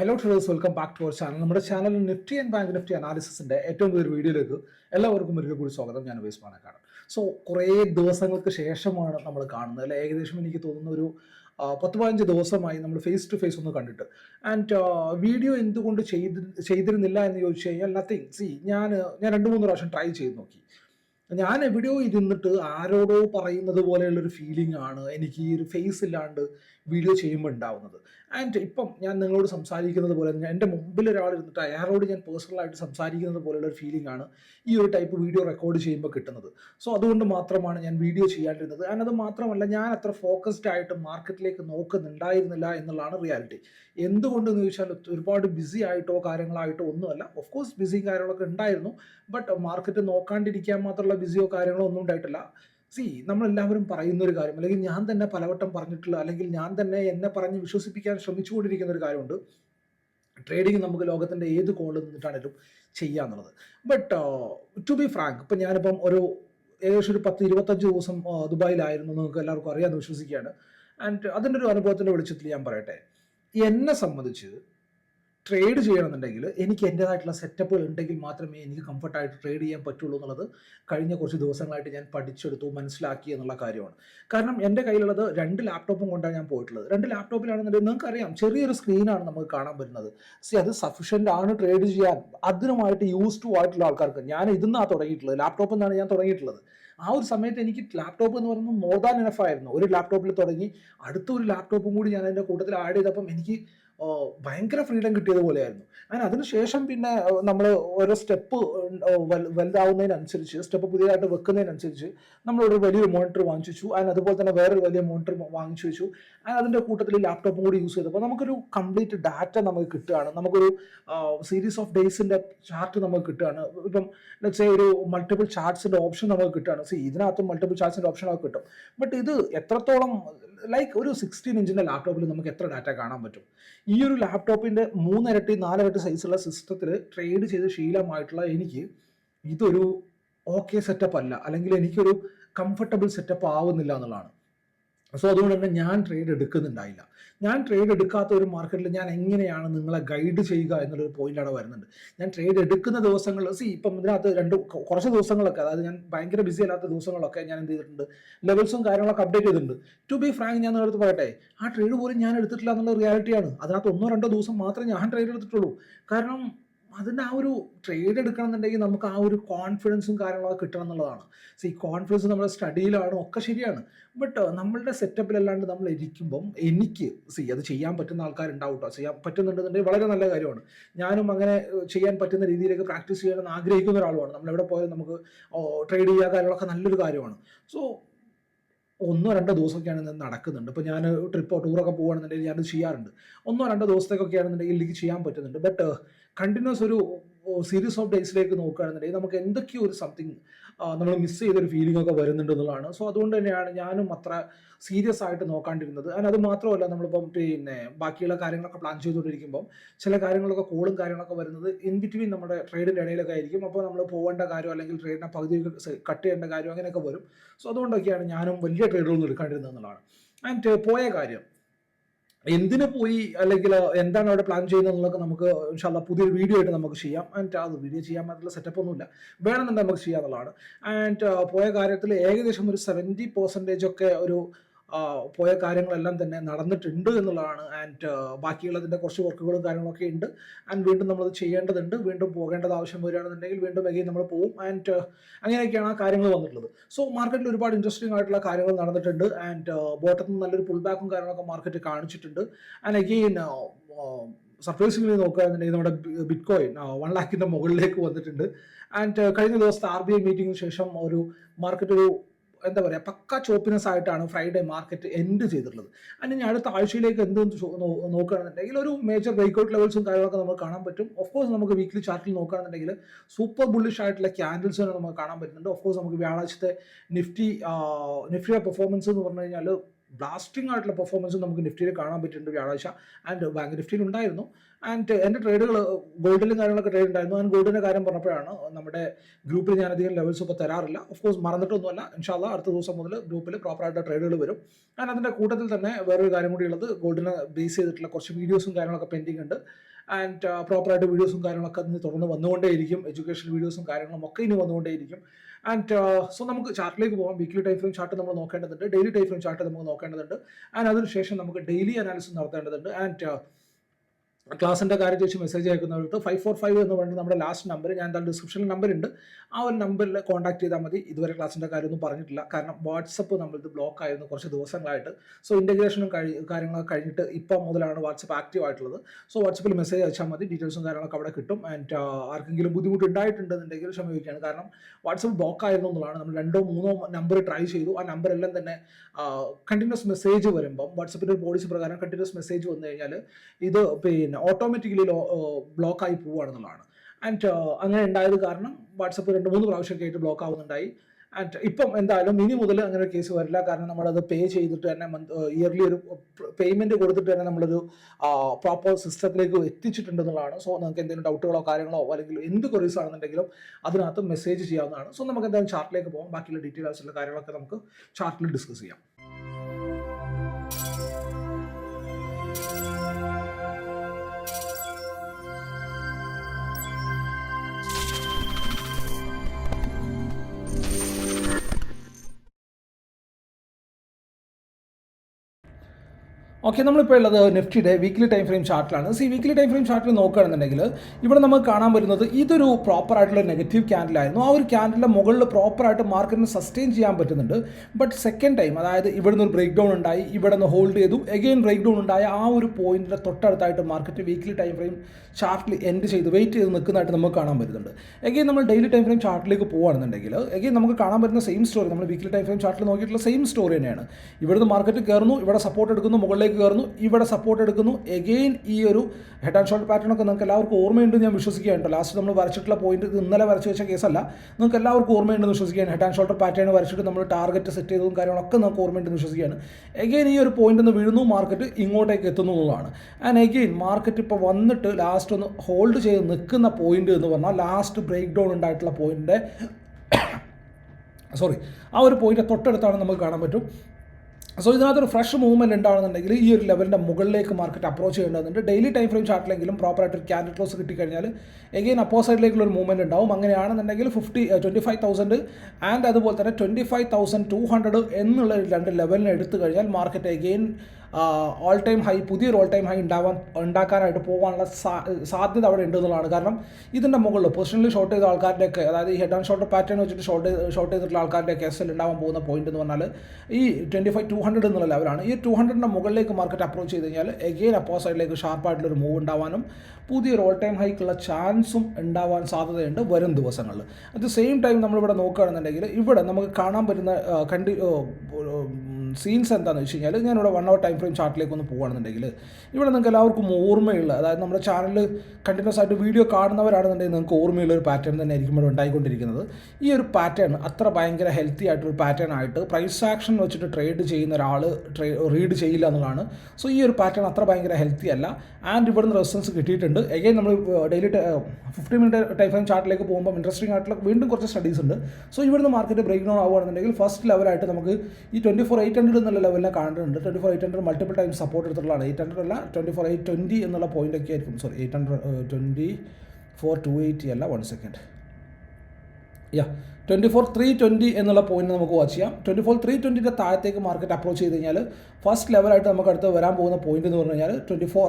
Hello traders welcome back to our channel നമ്മുടെ channel Nifty and bank Nifty അനാലിസിന്റെ ഏറ്റവും പുതിയൊരു വീഡിയോയിലേക്ക് എല്ലാവർക്കും ഒരിക്കൽ കൂടി സ്വാഗതം. ഞാൻ വേസ് പാണക്കാട് സോ കുറേ ദിവസങ്ങൾക്ക് ശേഷമാണ് നമ്മൾ കാണുന്നത്. അല്ലെ? ഏകദേശം എനിക്ക് തോന്നുന്ന ഒരു പത്ത് പതിനഞ്ച് ദിവസമായി നമ്മൾ ഫേസ് ടു ഫേസ് ഒന്ന് കണ്ടിട്ട്. ആൻഡ് വീഡിയോ എന്തുകൊണ്ട് ചെയ്ത് ചെയ്തിരുന്നില്ല എന്ന് ചോദിച്ചു കഴിഞ്ഞാൽ നത്തിങ് സി ഞാൻ ഞാൻ രണ്ട് മൂന്ന് പ്രാവശ്യം ട്രൈ ചെയ്ത് നോക്കി. ഞാൻ എവിടെയോ ഇരുന്നിട്ട് ആരോടോ പറയുന്നത് പോലെയുള്ളൊരു ഫീലിംഗ് ആണ്. എനിക്ക് ഈ ഒരു ഫേസ് ഇല്ലാണ്ട് വീഡിയോ ചെയ്യുമ്പോൾ ഉണ്ടാവുന്നത്. ആൻഡ് ഇപ്പം ഞാൻ നിങ്ങളോട് സംസാരിക്കുന്നത് പോലെ തന്നെ എന്റെ മുമ്പിൽ ഒരാൾ ഇരുന്നിട്ട് അയാളോട് ഞാൻ പേഴ്സണലായിട്ട് സംസാരിക്കുന്നത് പോലെയുള്ള ഒരു ഫീലിംഗ് ആണ് ഈ ഒരു ടൈപ്പ് വീഡിയോ റെക്കോർഡ് ചെയ്യുമ്പോൾ കിട്ടുന്നത്. സോ അതുകൊണ്ട് മാത്രമാണ് ഞാൻ വീഡിയോ ചെയ്യാണ്ടിരുന്നത്. ആൻഡ് അത് മാത്രമല്ല ഞാൻ അത്ര ഫോക്കസ്ഡ് ആയിട്ട് മാർക്കറ്റിലേക്ക് നോക്കുന്നുണ്ടായിരുന്നില്ല എന്നുള്ളതാണ് റിയാലിറ്റി എന്തുകൊണ്ടെന്ന് ചോദിച്ചാൽ ഒരുപാട് ബിസി ആയിട്ടോ കാര്യങ്ങളായിട്ടോ ഒന്നുമല്ല. ഓഫ് കോഴ്സ് ബിസി കാര്യങ്ങളൊക്കെ ഉണ്ടായിരുന്നു. ബട്ട് മാർക്കറ്റ് നോക്കാണ്ടിരിക്കാൻ മാത്രമുള്ള ബിസിയോ കാര്യങ്ങളോ ഒന്നും ഉണ്ടായിട്ടില്ല. സി നമ്മളെല്ലാവരും പറയുന്ന ഒരു കാര്യം അല്ലെങ്കിൽ ഞാൻ തന്നെ പലവട്ടം പറഞ്ഞിട്ടുള്ള അല്ലെങ്കിൽ ഞാൻ തന്നെ എന്നെ പറഞ്ഞ് വിശ്വസിപ്പിക്കാൻ ശ്രമിച്ചുകൊണ്ടിരിക്കുന്ന ഒരു കാര്യമുണ്ട്. ട്രേഡിങ് നമുക്ക് ലോകത്തിന്റെ ഏത് കോണിൽ നിന്നിട്ടാണെങ്കിലും ചെയ്യാന്നുള്ളത് ബട്ട് ടു ബി ഫ്രാങ്ക് ഇപ്പം ഞാനിപ്പം ഒരു ഏകദേശം ഒരു പത്ത് ഇരുപത്തഞ്ച് ദിവസം ദുബായിലായിരുന്നു നിങ്ങൾക്ക് എല്ലാവർക്കും അറിയാമെന്ന് വിശ്വസിക്കുകയാണ്. ആൻഡ് അതിന്റെ ഒരു അനുഭവത്തിന്റെ വെളിച്ചത്തിൽ ഞാൻ പറയട്ടെ. എന്നെ സംബന്ധിച്ച് ട്രേഡ് ചെയ്യണമെന്നുണ്ടെങ്കിൽ എനിക്ക് എന്റേതായിട്ടുള്ള സെറ്റപ്പുകൾ ഉണ്ടെങ്കിൽ മാത്രമേ എനിക്ക് കംഫർട്ടായിട്ട് ട്രേഡ് ചെയ്യാൻ പറ്റുള്ളൂ എന്നുള്ളത് കഴിഞ്ഞ കുറച്ച് ദിവസങ്ങളായിട്ട് ഞാൻ പഠിച്ചെടുത്തു മനസ്സിലാക്കി എന്നുള്ള കാര്യമാണ്. കാരണം എന്റെ കയ്യിലുള്ളത് രണ്ട് ലാപ്ടോപ്പും കൊണ്ടാണ് ഞാൻ പോയിട്ടുള്ളത്. രണ്ട് ലാപ്ടോപ്പിലാണെന്നുണ്ടെങ്കിൽ നിങ്ങൾക്ക് അറിയാം ചെറിയൊരു സ്ക്രീനാണ് നമുക്ക് കാണാൻ പറ്റുന്നത്. സി അത് സഫീഷ്യന്റ് ആണ് ട്രേഡ് ചെയ്യാൻ. അതിനുമായിട്ട് യൂസ് ടു ആയിട്ടുള്ള ആൾക്കാർക്ക് ഞാൻ ഇതിന്നാണ് തുടങ്ങിയിട്ടുള്ളത് ലാപ്ടോപ്പിൽ നിന്നാണ് ഞാൻ തുടങ്ങിയിട്ടുള്ളത്. ആ ഒരു സമയത്ത് എനിക്ക് ലാപ്ടോപ്പ് എന്ന് പറയുന്നത് മോർ ദാൻ ഇനഫ് ആയിരുന്നു. ഒരു ലാപ്ടോപ്പിൽ തുടങ്ങി അടുത്തൊരു ലാപ്ടോപ്പും കൂടി ഞാൻ എന്റെ കൂട്ടത്തിൽ ആഡ് ചെയ്തപ്പം എനിക്ക് ഭയങ്കര ഫ്രീഡം കിട്ടിയതുപോലെയായിരുന്നു അങ്ങനെ അതിനുശേഷം പിന്നെ നമ്മൾ ഓരോ സ്റ്റെപ്പ് വലുതാവുന്നതിനനുസരിച്ച് സ്റ്റെപ്പ് പുതിയതായിട്ട് വെക്കുന്നതിനനുസരിച്ച് നമ്മളൊരു വലിയൊരു മോണിറ്റർ വാങ്ങിച്ചു. അതിന് അതുപോലെ തന്നെ വേറൊരു വലിയ മോണിറ്റർ വാങ്ങിച്ചു വെച്ചു. അതിന് അതിന്റെ കൂട്ടത്തിൽ ലാപ്ടോപ്പും കൂടി യൂസ് ചെയ്തപ്പോൾ നമുക്കൊരു കംപ്ലീറ്റ് ഡാറ്റ നമുക്ക് കിട്ടുകയാണ്. നമുക്കൊരു സീരീസ് ഓഫ് ഡേയ്സിന്റെ ചാർട്ട് നമുക്ക് കിട്ടുകയാണ്. ഇപ്പം ലെറ്റ്സ് ഒരു മൾട്ടിപ്പിൾ ചാർട്ട്സിന്റെ ഓപ്ഷൻ നമുക്ക് കിട്ടുകയാണ്. സി ഇതിനകത്ത് മൾട്ടിപ്പിൾ ചാർട്ട്സിന്റെ ഓപ്ഷൻ ഒക്കെ കിട്ടും. ബട്ട് ഇത് എത്രത്തോളം ലൈക്ക് ഒരു സിക്സ്റ്റീൻ ഇഞ്ചിന്റെ ലാപ്ടോപ്പിൽ നമുക്ക് എത്ര ഡാറ്റ കാണാൻ പറ്റും? ഈ ഒരു ലാപ്ടോപ്പിന്റെ മൂന്നിരട്ടി നാലിരട്ടി സൈസുള്ള സിസ്റ്റത്തിൽ ട്രേഡ് ചെയ്ത് ശീലമായിട്ടുള്ള എനിക്ക് ഇതൊരു ഓക്കെ സെറ്റപ്പ് അല്ല. അല്ലെങ്കിൽ എനിക്കൊരു കംഫർട്ടബിൾ സെറ്റപ്പ് ആവുന്നില്ല എന്നുള്ളതാണ്. സോ അതുകൊണ്ട് തന്നെ ഞാൻ ട്രേഡ് എടുക്കുന്നുണ്ടായില്ല. ഞാൻ ട്രേഡ് എടുക്കാത്ത ഒരു മാർക്കറ്റിൽ ഞാൻ എങ്ങനെയാണ് നിങ്ങളെ ഗൈഡ് ചെയ്യുക എന്നുള്ളൊരു പോയിന്റാണ് അവിടെ വരുന്നുണ്ട്. ഞാൻ ട്രേഡ് എടുക്കുന്ന ദിവസങ്ങൾ സി ഇപ്പം ഇതിനകത്ത് രണ്ട് കുറച്ച് ദിവസങ്ങളൊക്കെ അതായത് ഞാൻ ഭയങ്കര ബിസി അല്ലാത്ത ദിവസങ്ങളൊക്കെ ഞാൻ എന്ത് ചെയ്തിട്ടുണ്ട് ലെവൽസും കാര്യങ്ങളൊക്കെ അപ്ഡേറ്റ് ചെയ്തിട്ടുണ്ട്. ടു ബി ഫ്രാങ്ക് ഞാൻ നിങ്ങളടുത്ത് പറയട്ടെ ആ ട്രേഡ് പോലും ഞാൻ എടുത്തിട്ടില്ല എന്നുള്ള റിയാലിറ്റിയാണ് അതിനകത്ത് ഒന്നോ രണ്ടോ ദിവസം മാത്രമേ ഞാൻ ട്രേഡ് എടുത്തിട്ടുള്ളൂ. കാരണം അതിന്റെ ആ ഒരു ട്രേഡ് എടുക്കണം എന്നുണ്ടെങ്കിൽ നമുക്ക് ആ ഒരു കോൺഫിഡൻസും കാര്യങ്ങളൊക്കെ കിട്ടണം എന്നുള്ളതാണ്. സോ ഈ കോൺഫിഡൻസ് നമ്മുടെ സ്റ്റഡിയിലാണ് ഒക്കെ ശരിയാണ്. ബട്ട് നമ്മളുടെ സെറ്റപ്പിലല്ലാണ്ട് നമ്മൾ ഇരിക്കുമ്പം എനിക്ക് സി അത് ചെയ്യാൻ പറ്റുന്ന ആൾക്കാരുണ്ടാവും കേട്ടോ ചെയ്യാൻ പറ്റുന്നുണ്ടെന്നുണ്ടെങ്കിൽ വളരെ നല്ല കാര്യമാണ്. ഞാനും അങ്ങനെ ചെയ്യാൻ പറ്റുന്ന രീതിയിലേക്ക് പ്രാക്ടീസ് ചെയ്യണമെന്ന് ആഗ്രഹിക്കുന്ന ഒരാളുമാണ്. നമ്മൾ എവിടെ പോയാലും നമുക്ക് ട്രേഡ് ചെയ്യുക കാര്യങ്ങളൊക്കെ നല്ലൊരു കാര്യമാണ്. സോ ഒന്നോ രണ്ടോ ദിവസമൊക്കെയാണ് ഇത് നടക്കുന്നുണ്ട്. ഇപ്പോൾ ഞാൻ ട്രിപ്പോ ടൂറൊക്കെ പോകുകയാണെന്നുണ്ടെങ്കിൽ ഞാനത് ചെയ്യാറുണ്ട്. ഒന്നോ രണ്ടോ ദിവസത്തേക്കൊക്കെ ആണെന്നുണ്ടെങ്കിൽ എനിക്ക് ചെയ്യാൻ പറ്റുന്നുണ്ട്. ബട്ട് കണ്ടിന്യൂസ് ഒരു സീരീസ് ഓഫ് ഡേയ്സിലേക്ക് നോക്കുകയാണെന്നുണ്ടെങ്കിൽ നമുക്ക് എന്തൊക്കെയോ ഒരു സംതിങ് നമ്മൾ മിസ് ചെയ്തൊരു ഫീലിംഗ് ഒക്കെ വരുന്നുണ്ട് എന്നുള്ളതാണ്. സോ അതുകൊണ്ട് തന്നെയാണ് ഞാനും അത്ര സീരിയസ് ആയിട്ട് നോക്കാണ്ടിരുന്നത്. അതിന് അത് മാത്രമല്ല നമ്മളിപ്പം പിന്നെ ബാക്കിയുള്ള കാര്യങ്ങളൊക്കെ പ്ലാൻ ചെയ്തുകൊണ്ടിരിക്കുമ്പം ചില കാര്യങ്ങളൊക്കെ കോളും കാര്യങ്ങളൊക്കെ വരുന്നത് ഇൻ ബിറ്റ്വീൻ നമ്മുടെ ട്രേഡിന്റെ ഇടയിലൊക്കെ ആയിരിക്കും. അപ്പോൾ നമ്മൾ പോകേണ്ട കാര്യം അല്ലെങ്കിൽ ട്രേഡിനെ പകുതി കട്ട് ചെയ്യേണ്ട കാര്യം അങ്ങനെയൊക്കെ വരും. സോ അതുകൊണ്ടൊക്കെയാണ് ഞാനും വലിയ ട്രേഡുകളൊന്നും എടുക്കാണ്ടിരുന്നത് എന്നുള്ളതാണ്. ആൻഡ് പോയ കാര്യം. എന്തിനു പോയി? അല്ലെങ്കിൽ എന്താണ് അവിടെ പ്ലാൻ ചെയ്യുന്നത് എന്നുള്ളതൊക്കെ നമുക്ക് ഇൻഷാല്ല പുതിയൊരു വീഡിയോ ആയിട്ട് നമുക്ക് ചെയ്യാം. ആൻഡ് അത് വീഡിയോ ചെയ്യാൻ മാത്രമുള്ള സെറ്റപ്പ് ഒന്നുമില്ല. വേണമെന്നുണ്ടെങ്കിൽ നമുക്ക് ചെയ്യാന്നുള്ളതാണ് ആൻഡ് പോയ കാര്യത്തിൽ ഏകദേശം ഒരു സെവന്റി പെർസെന്റേജ് ഒക്കെ ഒരു പോയ കാര്യങ്ങളെല്ലാം തന്നെ നടന്നിട്ടുണ്ട് എന്നുള്ളതാണ്. ആൻഡ് ബാക്കിയുള്ളതിന്റെ കുറച്ച് വർക്കുകളും കാര്യങ്ങളൊക്കെ ഉണ്ട്. ആൻഡ് വീണ്ടും നമ്മളത് ചെയ്യേണ്ടതുണ്ട്. വീണ്ടും പോകേണ്ടത് ആവശ്യം വരികയാണെന്നുണ്ടെങ്കിൽ വീണ്ടും എഗെയിൻ നമ്മൾ പോകും ആൻഡ് അങ്ങനെയൊക്കെയാണ് ആ കാര്യങ്ങൾ വന്നിട്ടുള്ളത്. സോ മാർക്കറ്റിൽ ഒരുപാട് ഇൻട്രസ്റ്റിംഗ് ആയിട്ടുള്ള കാര്യങ്ങൾ നടന്നിട്ടുണ്ട്. ആൻഡ് ബോട്ടത്തിൽ നിന്ന് നല്ലൊരു പുൾ ബാക്കും കാര്യങ്ങളൊക്കെ മാർക്കറ്റ് കാണിച്ചിട്ടുണ്ട്. ആൻഡ് അഗെയിൻ സർപ്രൈസിംഗിലി നോക്കുകയാണെന്നുണ്ടെങ്കിൽ നമ്മുടെ ബിറ്റ് കോയിൻ വൺ ലാക്കിന്റെ മുകളിലേക്ക് വന്നിട്ടുണ്ട്. ആൻഡ് കഴിഞ്ഞ ദിവസത്തെ ആർ ബി ഐ മീറ്റിംഗിന് ശേഷം ഒരു മാർക്കറ്റ് ഒരു എന്താ പറയുക പക്ക ചോപ്പിനെസ് ആയിട്ടാണ് ഫ്രൈഡേ മാർക്കറ്റ് എൻഡ് ചെയ്തിട്ടുള്ളത്. അതിന് അടുത്ത ആഴ്ചയിലേക്ക് എന്ത് നോക്കുകയാണെന്നുണ്ടെങ്കിൽ ഒരു മേജർ ബ്രേക്ക്ഔട്ട് ലെവൽസും കാര്യങ്ങളൊക്കെ നമുക്ക് കാണാൻ പറ്റും. ഓഫ് കോഴ്സ് നമുക്ക് വീക്ക്ലി ചാർട്ടിൽ നോക്കുകയാണെന്നുണ്ടെങ്കിൽ സൂപ്പർ ബുള്ളിഷ് ആയിട്ടുള്ള ക്യാൻഡിൽസ് തന്നെ നമുക്ക് കാണാൻ പറ്റുന്നുണ്ട്. ഓഫ് കോഴ്സ് നമുക്ക് വ്യാഴാഴ്ചത്തെ നിഫ്റ്റി നിഫ്റ്റിയുടെ പെർഫോമൻസ് എന്ന് പറഞ്ഞു കഴിഞ്ഞാൽ ബ്ലാസ്റ്റിംഗ് ആയിട്ടുള്ള പെർഫോമൻസ് നമുക്ക് നിഫ്റ്റിയിൽ കാണാൻ പറ്റുന്നുണ്ട് വ്യാഴാഴ്ച. ആൻഡ് ബാങ്ക് നിഫ്റ്റിയിൽ ഉണ്ടായിരുന്നു. ആൻഡ് എന്റെ ട്രേഡുകൾ ഗോൾഡിലും കാര്യങ്ങളൊക്കെ ട്രേഡ് ഉണ്ടായിരുന്നു. ആൻഡ് ഗോൾഡിന്റെ കാര്യം പറഞ്ഞപ്പോഴാണ് നമ്മുടെ ഗ്രൂപ്പിൽ ഞാൻ അധികം ലെവൽസ് ഇപ്പോൾ തരാറില്ല. ഓഫ് കോഴ്സ് മറന്നിട്ടൊന്നുമല്ല. ഇൻഷാല്ല അടുത്ത ദിവസം മുതൽ ഗ്രൂപ്പിൽ പ്രോപ്പറായിട്ട് ട്രേഡുകൾ വരും. ആൻഡ് അതിന്റെ കൂട്ടത്തിൽ തന്നെ വേറൊരു കാര്യം കൂടി ഉള്ളത്. ഗോൾഡിനെ ബേസ് ചെയ്തിട്ടുള്ള കുറച്ച് വീഡിയോസും കാര്യങ്ങളൊക്കെ പെൻഡിങ് ഉണ്ട്. ആൻഡ് പ്രോപ്പറായിട്ട് വീഡിയോസും കാര്യങ്ങളൊക്കെ അതിന് തുടർന്ന് വന്നുകൊണ്ടേയിരിക്കും. എഡ്യൂക്കേഷൻ വീഡിയോസും കാര്യങ്ങളും ഒക്കെ ഇനി വന്നുകൊണ്ടേയിരിക്കും. ആൻഡ് സോ നമുക്ക് ചാർട്ടിലേക്ക് പോകാം വീക്ക്ലി ടൈം ഫ്രെയിം ചാർട്ട് നമ്മൾ നോക്കേണ്ടതുണ്ട്. ഡെയിലി ടൈം ഫ്രെയിം ചാർട്ട് നമുക്ക് നോക്കേണ്ടതുണ്ട്. ആൻഡ് അതിനുശേഷം നമുക്ക് ഡെയിലി അനാലിസിസ് നടത്തേണ്ടതുണ്ട്. ആൻഡ് ക്ലാസിന്റെ കാര്യം ചോദിച്ച് മെസ്സേജ് അയക്കുന്നവർക്ക് ഫൈവ് ഫോർ ഫൈവ് എന്ന് പറഞ്ഞിട്ട് നമ്മുടെ ലാസ്റ്റ് നമ്പർ ഞാൻ എന്താ ഡിസ്ക്രിപ്ഷനിൽ നമ്പർ ഉണ്ട്. ആ ഒരു നമ്പറിൽ കോൺടാക്ട് ചെയ്താൽ മതി. ഇതുവരെ ക്ലാസിന്റെ കാര്യമൊന്നും പറഞ്ഞിട്ടില്ല. കാരണം വാട്സപ്പ് നമ്മളിത് ബ്ലോക്ക് ആയിരുന്നു കുറച്ച് ദിവസങ്ങളായിട്ട്. സോ ഇന്റഗ്രേഷനും കഴി കാര്യങ്ങളൊക്കെ കഴിഞ്ഞിട്ട് ഇപ്പം മുതലാണ് വാട്സപ്പ് ആക്റ്റീവ് ആയിട്ടുള്ളത്. സോ വാട്സപ്പിൽ മെസ്സേജ് അയച്ചാൽ മതി. ഡീറ്റെയിൽസും കാര്യങ്ങളൊക്കെ അവിടെ കിട്ടും. ആൻഡ് ആർക്കെങ്കിലും ബുദ്ധിമുട്ട് ഉണ്ടായിട്ടുണ്ടെന്നുണ്ടെങ്കിൽ ക്ഷമിക്കുകയാണ് കാരണം വാട്സപ്പ് ബ്ലോക്ക് ആയിരുന്നു എന്നുള്ളതാണ്. നമ്മൾ രണ്ടോ മൂന്നോ നമ്പർ ട്രൈ ചെയ്തു. ആ നമ്പർ എല്ലാം തന്നെ കണ്ടിന്യൂസ് മെസ്സേജ് വരുമ്പം വാട്സപ്പിന്റെ ഒരു പോളിസി പ്രകാരം കണ്ടിന്യൂസ് മെസ്സേജ് വന്നു കഴിഞ്ഞാൽ ഇത് പിന്നെ ഓട്ടോമാറ്റിക്കലി ബ്ലോക്ക് ആയി പോവുകയാണെന്നുള്ളതാണ്. ആൻഡ് അങ്ങനെ ഉണ്ടായത് കാരണം വാട്സപ്പ് രണ്ട് മൂന്ന് പ്രാവശ്യമൊക്കെ ആയിട്ട് ബ്ലോക്ക് ആവുന്നുണ്ടായി. ആൻഡ് ഇപ്പം എന്തായാലും ഇനി മുതൽ അങ്ങനെ കേസ് വരില്ല. കാരണം നമ്മളത് പേ ചെയ്തിട്ട് തന്നെ ഇയർലി ഒരു പേയ്മെന്റ് കൊടുത്തിട്ട് തന്നെ നമ്മളൊരു പ്രോപ്പർ സിസ്റ്റത്തിലേക്ക് എത്തിച്ചിട്ടുണ്ടെന്നുള്ളതാണ്. സോ നമുക്ക് എന്തെങ്കിലും ഡൗട്ടുകളോ കാര്യങ്ങളോ അല്ലെങ്കിൽ എന്ത് ക്വറീസ് ആണെന്നുണ്ടെങ്കിലും അതിനകത്ത് മെസ്സേജ് ചെയ്യാവുന്നതാണ്. സോ നമുക്ക് എന്തായാലും ചാർട്ടിലേക്ക് പോകാം. ബാക്കിയുള്ള ഡീറ്റെയിൽസ് ഉള്ള കാര്യങ്ങളൊക്കെ നമുക്ക് ചാർട്ടിൽ ഡിസ്കസ് ചെയ്യാം. ഓക്കെ നമ്മളിപ്പോൾ ഉള്ളത് നിഫ്റ്റിയുടെ വീക്ക്ലി ടൈം ഫ്രെയിം ചാർട്ടിലാണ് സി വീക്ക്ലി ടൈം ഫ്രെയിം ചാർട്ടിൽ നോക്കുകയാണെന്നുണ്ടെങ്കിൽ ഇവിടെ നമുക്ക് കാണാൻ വരുന്നത് ഇതൊരു പ്രോപ്പർ ആയിട്ടുള്ള നെഗറ്റീവ് ക്യാൻഡിലായിരുന്നു ആ ഒരു ക്യാൻഡിലിന്റെ മുകളിൽ പ്രോപ്പറായിട്ട് മാർക്കറ്റിന് സസ്റ്റെയിൻ ചെയ്യാൻ പറ്റുന്നുണ്ട്. ബട്ട് സെക്കൻഡ് ടൈം അതായത് ഇവിടെ നിന്ന് ഒരു ബ്രേക്ക് ഡൗൺ ഉണ്ടായി ഇവിടെ നിന്ന് ഹോൾഡ് ചെയ്തു. എഗെയിൻ ബ്രേക്ക് ഡൗൺ ഉണ്ടായ ആ ഒരു പോയിന്റിന്റെ തൊട്ടടുത്തായിട്ട് മാർക്കറ്റ് വീക്ക്ലി ടൈം ഫ്രെയിം ചാർട്ടിൽ എൻഡ് ചെയ്ത്. വെയിറ്റ് ചെയ്ത് നിൽക്കുന്നതായിട്ട് നമുക്ക് കാണാൻ പറ്റുന്നുണ്ട്. എഗെയിൻ നമ്മൾ ഡെയിലി ടൈം ഫ്രെയിം ചാർട്ടിലേക്ക് പോകുകയാണെന്നുണ്ടെങ്കിൽ എഗെയിൻ നമുക്ക് കാണാൻ പറ്റുന്ന സെയിം സ്റ്റോറി നമ്മൾ വീക്ക്ലി ടൈം ഫ്രെയിം ചാർട്ടിൽ നോക്കിയിട്ടുള്ള സെയിം സ്റ്റോറി തന്നെയാണ്. ഇവിടുന്ന് മാർക്കറ്റ് കയറുന്നു ഇവിടെ സപ്പോർട്ട് എടുക്കുന്നു മുകളിലേക്ക് കയറുന്നു. ഇവിടെ സപ്പോർട്ട് എടുക്കുന്നു. എഗെയിൻ ഈ ഒരു ഹെഡ് ആൻഡ് ഷോൾഡർ പാറ്റേൺ ഒക്കെ നിങ്ങൾക്ക് എല്ലാവർക്കും ഓർമ്മയുണ്ട് ഞാൻ വിശ്വസിക്കുകയാണ് ലാസ്റ്റ് നമ്മൾ വരച്ചിട്ടുള്ള പോയിന്റ് ഇന്നലെ വരച്ച് വെച്ച കേസല്ല നിങ്ങൾക്ക് എല്ലാവർക്കും ഓർമ്മയുണ്ടെന്ന് വിശ്വസിക്കുകയാണ്. ഹെഡ് ആൻഡ് ഷോൾഡർ പാറ്റേൺ വരച്ചിട്ട് നമ്മൾ ടാർഗറ്റ് സെറ്റ് ചെയ്തതും കാര്യങ്ങളൊക്കെ നമുക്ക് ഓർമ്മയുണ്ടെന്ന് വിശ്വസിക്കുകയാണ്. എഗെയിൻ ഈ ഒരു പോയിന്റ് നിന്ന് വീഴുന്നു. മാർക്കറ്റ് ഇങ്ങോട്ടേക്ക് എത്തുന്നു എന്നുള്ളതാണ്. ആൻഡ് എഗെയിൻ മാർക്കറ്റ് ഇപ്പോൾ വന്നിട്ട് ലാസ്റ്റ് ഒന്ന് ഹോൾഡ് ചെയ്ത് നിൽക്കുന്ന പോയിന്റ് എന്ന് പറഞ്ഞാൽ ലാസ്റ്റ് ബ്രേക്ക് ഡൗൺ ഉണ്ടായിട്ടുള്ള പോയിന്റിന്റെ സോറി ആ ഒരു പോയിന്റ് തൊട്ടടുത്താണ് നമുക്ക് കാണാൻ പറ്റും. സോ ഇതിനകത്തൊരു ഫ്രഷ് മൂവ്മെന്റ് ഉണ്ടാണെന്നുണ്ടെങ്കിൽ ഈ ഒരു ലെവലിന്റെ മുകളിലേക്ക് മാർക്കറ്റ് അപ്രോച്ച് ചെയ്യേണ്ടതുണ്ട്. ഡെയിലി ടൈം ഫ്രെയിം ചാർട്ടിലെങ്കിലും പ്രോപ്പറായിട്ട് ഒരു ക്യാൻഡിൽ ക്ലോസ് കിട്ടിക്കഴിഞ്ഞാൽ എഗെയിൻ അപ്പോ സൈഡിലേക്കുള്ള ഒരു മൂവ്മെന്റ് ഉണ്ടാവും. അങ്ങനെയാണെന്നുണ്ടെങ്കിൽ fifty twenty five thousand and അതുപോലെ തന്നെ twenty five thousand two hundred എന്നുള്ള രണ്ട് ലെവലിന് എടുത്തു കഴിഞ്ഞാൽ market again all time high പുതിയൊരു ഓൾ ടൈം ഹൈ ഉണ്ടാവാൻ ഉണ്ടാക്കാനായിട്ട് പോകാനുള്ള സാധ്യത അവിടെ ഉണ്ട് എന്നുള്ളതാണ്. കാരണം ഇതിന്റെ മുകളിൽ പൊസിഷനിൽ ഷോർട്ട് ചെയ്ത ആൾക്കാരുടെയൊക്കെ അതായത് ഈ ഹെഡ് ആൻഡ് ഷോർട്ട് പാറ്റേൺ വെച്ചിട്ട് ഷോർട്ട് ഷോർട്ട് ചെയ്തിട്ടുള്ള ആൾക്കാരുടെ കേസിൽ ഉണ്ടാവാൻ പോകുന്ന പോയിന്റ് എന്ന് പറഞ്ഞാൽ ഈ ട്വന്റി ഫൈവ് ടു ഹൺഡ്രഡ് എന്നുള്ള ലെവലാണ് ഈ ടു ഹൺഡ്രഡിന്റെ മുകളിലേക്ക് മാർക്കറ്റ് അപ്രോച്ച് ചെയ്ത് കഴിഞ്ഞാൽ എഗെയിൻ അപ്പോ സൈഡിലേക്ക് ഷാർപ്പായിട്ടുള്ളൊരു മൂവ് ഉണ്ടാവാനും പുതിയൊരു ഓൾ ടൈം ഹൈക്കുള്ള ചാൻസും ഉണ്ടാവാൻ സാധ്യതയുണ്ട് വരും ദിവസങ്ങളിൽ. അറ്റ് ദ സെയിം ടൈം നമ്മളിവിടെ നോക്കുകയാണെന്നുണ്ടെങ്കിൽ ഇവിടെ നമുക്ക് കാണാൻ പറ്റുന്ന കണ്ടി സീൻസ് എന്താണെന്ന് വെച്ച് കഴിഞ്ഞാൽ ഞാനിവിടെ വൺ അവർ ടൈം ഫ്രെയിം ചാർട്ടിലേക്ക് ഒന്ന് പോകുകയാണെന്നുണ്ടെങ്കിൽ ഇവിടെ നിങ്ങൾക്ക് എല്ലാവർക്കും ഓർമ്മയുള്ള അതായത് നമ്മുടെ ചാനൽ കണ്ടിന്യൂസ് ആയിട്ട് വീഡിയോ കാണുന്നവരാണെന്നുണ്ടെങ്കിൽ നിങ്ങൾക്ക് ഓർമ്മയുള്ള ഒരു പാറ്റേൺ തന്നെ ആയിരിക്കും ഇവിടെ ഉണ്ടായിക്കൊണ്ടിരിക്കുന്നത്. ഈ ഒരു പാറ്റേൺ അത്ര ഭയങ്കര ഹെൽത്തി ആയിട്ടൊരു പാറ്റേൺ ആയിട്ട് പ്രൈസ് ആക്ഷൻ വെച്ചിട്ട് ട്രേഡ് ചെയ്യുന്ന ഒരാൾ ട്രേ റീഡ് ചെയ്യില്ല എന്നുള്ളതാണ്. സോ ഈ ഒരു പാറ്റേൺ അത്ര ഭയങ്കര ഹെൽത്തി അല്ല. ആൻഡ് ഇവിടുന്ന് റെസിസ്റ്റൻസ് കിട്ടിയിട്ടുണ്ട്. എഗെയിൻ നമ്മൾ daily fifty minute time frame ചാർട്ടിലേക്ക് പോകുമ്പോൾ ഇൻട്രസ്റ്റിംഗ് ആയിട്ടുള്ള വീണ്ടും കുറച്ച് സ്റ്റഡീസ് ഉണ്ട്. സോ ഇവിടുന്ന് മാർക്കറ്റ് ബ്രേക്ക് ഡൗൺ ആവുകയാണെന്നുണ്ടെങ്കിൽ ഫസ്റ്റ് ലെവലായിട്ട് നമുക്ക് ഈ ട്വന്റി ഫോർ എയ്റ്റ് ഹൺഡ്രഡ് എന്നുള്ള ലെവലിനെ കാണുന്നുണ്ട്. Twenty four eight hundred multiple time support എടുത്തിട്ടുള്ളതാണ്. Eight hundred അല്ല ട്വന്റി ഫോർ എയ്റ്റ് ട്വന്റി എന്നുള്ള പോയിന്റ് ഒക്കെ ആയിരിക്കും. Sorry eight hundred twenty four two eighty അല്ല one second yeah twenty four three twenty എന്നുള്ള point നമുക്ക് വാച്ച് ചെയ്യാം. ട്വന്റി ഫോർ ത്രീ ട്വന്റിന്റെ താഴത്തേക്ക് മാർക്കറ്റ് അപ്രോച്ച് ചെയ്ത് കഴിഞ്ഞാൽ ഫസ്റ്റ് ലെവലായിട്ട് നമുക്ക് അടുത്ത് വരാൻ പോകുന്ന പോയിന്റ് എന്ന് പറഞ്ഞു കഴിഞ്ഞാൽ ട്വന്റി ഫോർ